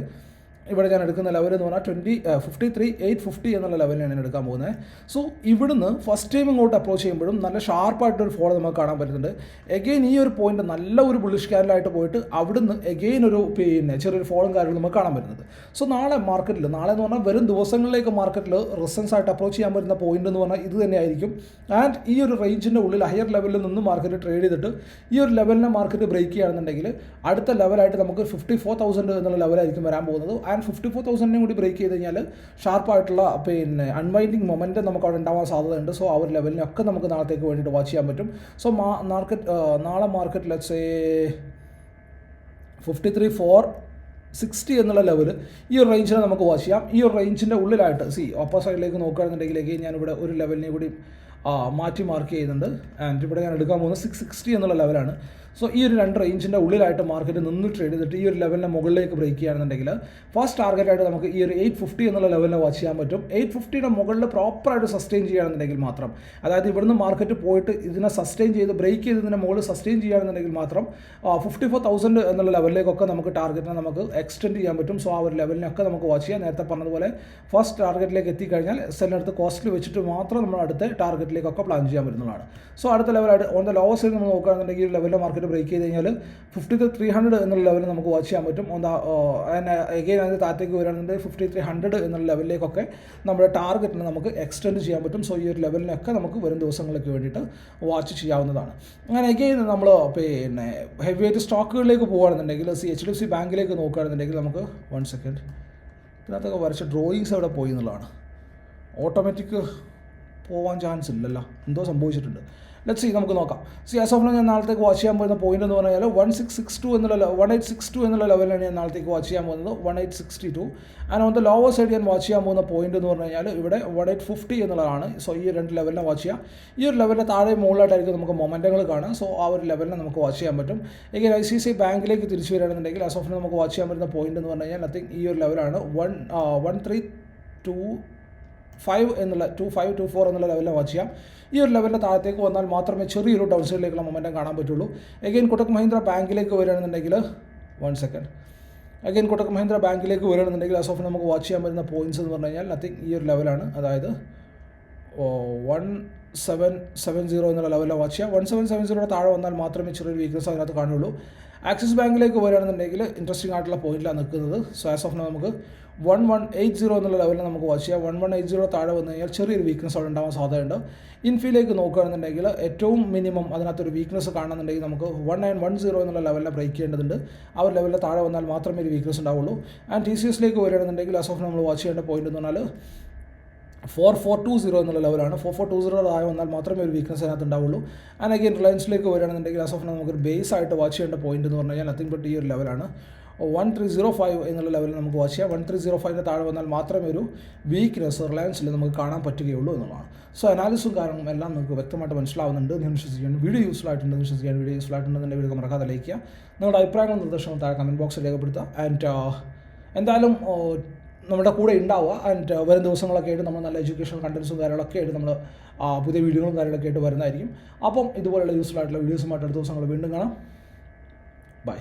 ഇവിടെ ഞാൻ എടുക്കുന്ന ലെവൽ എന്ന് പറഞ്ഞാൽ twenty fifty three eight fifty എന്നുള്ള ലെവലിലാണ് ഞാൻ എടുക്കാൻ പോകുന്നത്. സോ ഇവിടുന്ന് ഫസ്റ്റ് ടൈം ഇങ്ങോട്ട് അപ്രോച്ച് ചെയ്യുമ്പോഴും നല്ല ഷാർപ്പായിട്ടൊരു ഫോൾ നമുക്ക് കാണാൻ പറ്റുന്നുണ്ട്. എഗെയിൻ ഈ ഒരു പോയിന്റ് നല്ല ഒരു ബുള്ളിഷ് ക്യാൻഡലായിട്ട് പോയിട്ട് അവിടുന്ന് എഗെയിൻ ഒരു പിന്നെ ചെറിയൊരു ഫോളും കാര്യങ്ങളും നമുക്ക് കാണാൻ പറ്റുന്നത് സോ നാളെ മാർക്കറ്റിൽ നാളെ എന്ന് പറഞ്ഞാൽ വരും ദിവസങ്ങളിലേക്ക് മാർക്കറ്റിൽ റിസൻസ് ആയിട്ട് അപ്രോച്ച് ചെയ്യാൻ പറ്റുന്ന പോയിന്റ് എന്ന് പറഞ്ഞാൽ ഇത് തന്നെയായിരിക്കും. ആൻഡ് ഈ ഒരു റേഞ്ചിന്റെ ഉള്ളിൽ ഹയർ ലെവലിൽ നിന്ന് മാർക്കറ്റ് ട്രേഡ് ചെയ്തിട്ട് ഈ ഒരു ലെവലിനെ മാർക്കറ്റ് ബ്രേക്ക് ചെയ്യുകയാണെന്നുണ്ടെങ്കിൽ അടുത്ത ലെവലായിട്ട് നമുക്ക് ഫിഫ്റ്റി ഫോർ തൗസൻഡ് എന്നുള്ള ലെവലായിരിക്കും വരാൻ പോകുന്നത്. ആൻഡ് ഫിഫ്റ്റി ഫോർ തൗസൻഡിനും കൂടി ബ്രേക്ക് ചെയ്ത് കഴിഞ്ഞാൽ ഷാർപ്പായിട്ടുള്ള പിന്നെ അൺവൈൻഡിങ് മൊമെന്റ് നമുക്ക് അവിടെ ഉണ്ടാവാൻ സാധ്യതയുണ്ട്. സോ ആ ഒരു ലെവലിനൊക്കെ നമുക്ക് നാളത്തേക്ക് വേണ്ടിയിട്ട് വാച്ച് ചെയ്യാൻ പറ്റും. സോ മാ മാർക്കറ്റ് നാളെ market let's fifty three four sixty എന്നുള്ള ലെവൽ ഈ ഒരു റേഞ്ചിനെ നമുക്ക് വാച്ച് ചെയ്യാം. ഈ ഒരു റേഞ്ചിന്റെ ഉള്ളിലായിട്ട് സി ഒപ്പ സൈഡിലേക്ക് നോക്കുകയാണെന്നുണ്ടെങ്കിലേക്ക് ഞാനിവിടെ ഒരു ലെവലിനെ കൂടി മാറ്റി മാർക്ക് ചെയ്യുന്നുണ്ട്. ആൻഡ് ഇവിടെ ഞാൻ എടുക്കാൻ പോകുന്നത് സിക്സ് സിക്സ്റ്റി എന്നുള്ള ലെവലാണ് സോ ഈ ഒരു രണ്ട് റേഞ്ചിന്റെ ഉള്ളിലായിട്ട് മാർക്കറ്റ് നിന്ന് ട്രേഡ് ചെയ്തിട്ട് ഈ ഒരു ലെവലിന്റെ മുകളിലേക്ക് ബ്രേക്ക് ചെയ്യുകയാണെന്നുണ്ടെങ്കിൽ ഫസ്റ്റ് ടാർഗറ്റായിട്ട് നമുക്ക് ഈ ഒരു എയ്റ്റ് ഫിഫ്റ്റി എന്നുള്ള ലെവലിനെ വാച്ച് ചെയ്യാൻ പറ്റും. എയ്റ്റ് ഫിഫ്റ്റിയുടെ മുകളിൽ പ്രോപ്പറായിട്ട് സസ്റ്റെയിൻ ചെയ്യുകയാണെന്നുണ്ടെങ്കിൽ മാത്രം അതായത് ഇവിടുന്ന് മാർക്കറ്റ് പോയിട്ട് ഇതിനെ സസ്റ്റെയിൻ ചെയ്ത് ബ്രേക്ക് ചെയ്ത് ഇതിനെ മുകളിൽ സസ്റ്റെയിൻ ചെയ്യുകയാണെന്നുണ്ടെങ്കിൽ മാത്രം ഫിഫ്റ്റി ഫോർ തൗസൻഡ് എന്നുള്ള ലെവലിലേക്കൊക്കെ നമുക്ക് ടാർഗറ്റിനെ നമുക്ക് എക്സ്റ്റെൻഡ് ചെയ്യാൻ പറ്റും. സോ ആ ഒരു ലെവലിനൊക്കെ നമുക്ക് വാച്ച് ചെയ്യാം. നേരത്തെ പറഞ്ഞതുപോലെ ഫസ്റ്റ് ടാർഗറ്റിലേക്ക് എത്തിക്കഴിഞ്ഞാൽ സെല്ലിനടുത്ത് കോസ്റ്റിൽ വെച്ചിട്ട് മാത്രം നമ്മൾ അടുത്ത ടാർഗറ്റിലേക്കൊക്കെ പ്ലാൻ ചെയ്യാൻ പറ്റുന്നതാണ്. സോ അടുത്ത ലെവലായിട്ട് ഓൺ ദ ലോവർ സൈഡ് നമ്മൾ നോക്കുകയാണെന്നുണ്ടെങ്കിൽ ഈ ലെവലിലെ മാർക്കറ്റ് ബ്രേക്ക് ചെയ്ത് കഴിഞ്ഞാൽ ഫിഫ്റ്റി ത്രീ ഹൺഡ്രഡ് എന്നുള്ള ലെവലിൽ നമുക്ക് വാച്ച് ചെയ്യാൻ പറ്റും. ഒന്ന് എഗെയിൻ അതിന് താഴത്തേക്ക് വരികയാണെന്നുണ്ടെങ്കിൽ ഫിഫ്റ്റി ത്രീ ഹൺഡ്രഡ് എന്നുള്ള ലെവലിലേക്കൊക്കെ നമ്മുടെ ടാർഗറ്റിനെ നമുക്ക് എക്സ്റ്റെൻഡ് ചെയ്യാൻ പറ്റും. സോ ഈ ഒരു ലെവലിനൊക്കെ നമുക്ക് വരും ദിവസങ്ങളൊക്കെ വേണ്ടിയിട്ട് വാച്ച് ചെയ്യാവുന്നതാണ്. അങ്ങനെ എഗെയിൻ നമ്മൾ പിന്നെ ഹെവി വെയിറ്റ് സ്റ്റോക്കുകളിലേക്ക് പോകുകയാണെന്നുണ്ടെങ്കിൽ see H D F C ബാങ്കിലേക്ക് നോക്കുകയാണെന്നുണ്ടെങ്കിൽ നമുക്ക് വൺ സെക്കൻഡ് ഇതിനകത്തൊക്കെ വരച്ച ഡ്രോയിങ്സ് അവിടെ പോയി എന്നുള്ളതാണ്. ഓട്ടോമാറ്റിക് പോവാൻ ചാൻസ് ഇല്ലല്ലോ. എന്തോ സംഭവിച്ചിട്ടുണ്ട്. ലെറ്റ് സി നമുക്ക് നോക്കാം. സി ആസ് ഓഫ് ഞാൻ നാളത്തേക്ക് വാച്ച് ചെയ്യാൻ പോകുന്ന പോയിന്റ് എന്ന് പറഞ്ഞാൽ വൺ സിക്സ് സിക്സ് ടു എന്നുള്ള വൺ എയ്റ്റ് സിക്സ് ടു എന്നുള്ള ലെവലാണ് ഞാൻ നാളത്തേക്ക് വാച്ച് ചെയ്യാൻ പോകുന്നത്. One eight sixty two and on the lower side ഞാൻ വാച്ച് ചെയ്യാൻ പോകുന്ന പോയിന്റ് എന്ന് പറഞ്ഞു കഴിഞ്ഞാൽ ഇവിടെ വൺ എയ്റ്റ് ഫിഫ്റ്റി എന്നുള്ളതാണ്. സോ ഈ രണ്ട് ലെവലിനെ വാച്ച് ചെയ്യാം. ഈ ഒരു ലെവലിന്റെ താഴെ മുകളിലായിട്ടായിരിക്കും നമുക്ക് മൊമെന്റങ്ങൾ കാണാം. സോ ആ ഒരു ലെവലിനെ നമുക്ക് വാച്ച് ചെയ്യാൻ പറ്റും. എങ്കിൽ ഐ സി സി ബാങ്കിലേക്ക് തിരിച്ചു വരികയാണെന്നുണ്ടെങ്കിൽ ആസ് ഓഫ് നമുക്ക് വാച്ച് ചെയ്യാൻ പറ്റുന്ന പോയിന്റ് എന്ന് പറഞ്ഞു കഴിഞ്ഞാൽ നത്തിങ് ഈ ഒരു ലെവലാണ് one one three two five എന്നുള്ള ടു ഫൈവ് ടു ഫോർ എന്നുള്ള ലെവലിൽ വാച്ച് ചെയ്യാം ഈ ഒരു ലെവലിന്റെ താഴത്തേക്ക് വന്നാൽ മാത്രമേ ചെറിയൊരു ഡൗൺ സൈഡിലേക്കുള്ള മൊമെന്റം കാണാൻ പറ്റുള്ളൂ. എഗെയിൻ കൊട്ടക് മഹീന്ദ്ര ബാങ്കിലേക്ക് വരികയാണെന്നുണ്ടെങ്കിൽ one second again Kotak Mahindra ബാങ്കിലേക്ക് വരികയാണെന്നുണ്ടെങ്കിൽ ആസ് ഓഫ് നമുക്ക് വാച്ച് ചെയ്യാൻ പറ്റുന്ന പോയിന്റ്സ് എന്ന് പറഞ്ഞു കഴിഞ്ഞാൽ നത്തിങ് ഈ ഒരു ലെവലാണ് അതായത് വൺ സെവൻ സെവൻ സീറോ എന്നുള്ള ലെവലിൽ വാച്ച് ചെയ്യാം വൺ സെവൻ സെവൻ സീറോയുടെ താഴെ വന്നാൽ മാത്രമേ ചെറിയൊരു വീക്ക്നസ് അതിനകത്ത് കാണുള്ളൂ ആക്സിസ് ബാങ്കിലേക്ക് വരികയാണെന്നുണ്ടെങ്കിൽ ഇൻട്രസ്റ്റിംഗ് ആയിട്ടുള്ള പോയിന്റിലാണ് നിൽക്കുന്നത്. സോ ആസ് ഓഫ് നമുക്ക് വൺ വൺ എയ്റ്റ് സീറോ എന്നുള്ള ലെവലിൽ നമുക്ക് വാച്ച് ചെയ്യാം. വൺ വൺ എയ്റ്റ് സീറോ താഴെ വന്നു കഴിഞ്ഞാൽ ചെറിയൊരു വീക്ക്നസ് അവിടെ ഉണ്ടാവാൻ സാധ്യതയുണ്ട്. ഇൻഫിയിലേക്ക് നോക്കുകയാണെന്നുണ്ടെങ്കിൽ ഏറ്റവും മിനിമം അതിനകത്തൊരു വീക്ക്നസ് കാണുന്നുണ്ടെങ്കിൽ നമുക്ക് വൺ നയൻ വൺ സീറോ എന്നുള്ള ലെവലിനെ ബ്രേക്ക് ചെയ്യേണ്ടതുണ്ട്. ആ ഒരു ലെവലിൽ താഴെ വന്നാൽ മാത്രമേ ഒരു വീക്ക്നസ് ഉണ്ടാവുള്ളൂ. ആൻഡ് ടി സി എസിലേക്ക് വരികയാണെന്നുണ്ടെങ്കിൽ ആസ് ഓഫ് നമ്മൾ വാച്ച് ചെയ്യേണ്ട പോയിന്റ് എന്ന് പറഞ്ഞാൽ ഫോർ ഫോർ ടു സീറോ എന്നുള്ള ലെവലാണ് ഫോർ ഫോർ ടു സീറോ താഴെ വന്നാൽ മാത്രമേ ഒരു വീക്ക്നസ് അതിനകത്ത് ഉണ്ടാവുള്ളൂ. ആൻഡ് അഗെയിൻ റിലയൻസിലേക്ക് വരികയാണെന്നുണ്ടെങ്കിൽ ആസ് ഓഫ് നമുക്കൊരു ബേസ് ആയിട്ട് വാച്ച് ചെയ്യേണ്ട പോയിന്റ് എന്ന് പറഞ്ഞാൽ നത്തിങ് ബട്ട് ഈ ഒരു ലെവലാണ് വൺ ത്രീ സീറോ ഫൈവ് എന്നുള്ള ലെവലിൽ നമുക്ക് വാച്ച് ചെയ്യാം. വൺ ത്രീ സീറോ ഫൈവിന് താഴെ വന്നാൽ മാത്രമേ ഒരു വീക്ക്നെസ് റിലയൻസിൽ നമുക്ക് കാണാൻ പറ്റുകയുള്ളൂ എന്നുള്ളതാണ്. സോ അനാലിസും കാരണം എല്ലാം നമുക്ക് വ്യക്തമായിട്ട് മനസ്സിലാവുന്നുണ്ട്. എന്ന് വിശ്വസിക്കുകയാണ് വീഡിയോ യൂസ്ഫുൾ ആയിട്ടുണ്ട് എന്ന് വിശ്വസിക്കാൻ വീഡിയോ യൂസ്ഫുൾ ആയിട്ടുണ്ടെന്ന് വീഡിയോ മറക്കാതെ ചെയ്യുക. നിങ്ങളുടെ അഭിപ്രായങ്ങളും നിർദ്ദേശങ്ങളും താഴെ കമന്റ് ബോക്സിൽ രേഖപ്പെടുത്തുക. ആൻഡ് എന്തായാലും ഓ, നമ്മുടെ കൂടെ ഉണ്ടാവുക. ആൻഡ് വരും ദിവസങ്ങളൊക്കെ ആയിട്ട് നമ്മൾ നല്ല എഡ്യൂക്കേഷൻ കണ്ടൻസും കാര്യങ്ങളൊക്കെ ആയിട്ട് നമ്മൾ പുതിയ വീഡിയോകളും കാര്യങ്ങളൊക്കെ ആയിട്ട് വരുന്നതായിരിക്കും. അപ്പം ഇതുപോലെയുള്ള യൂസ്ഫുൾ ആയിട്ടുള്ള വീഡിയോസുമായിട്ട് അടുത്ത ദിവസങ്ങൾ വീണ്ടും കാണാം. ബൈ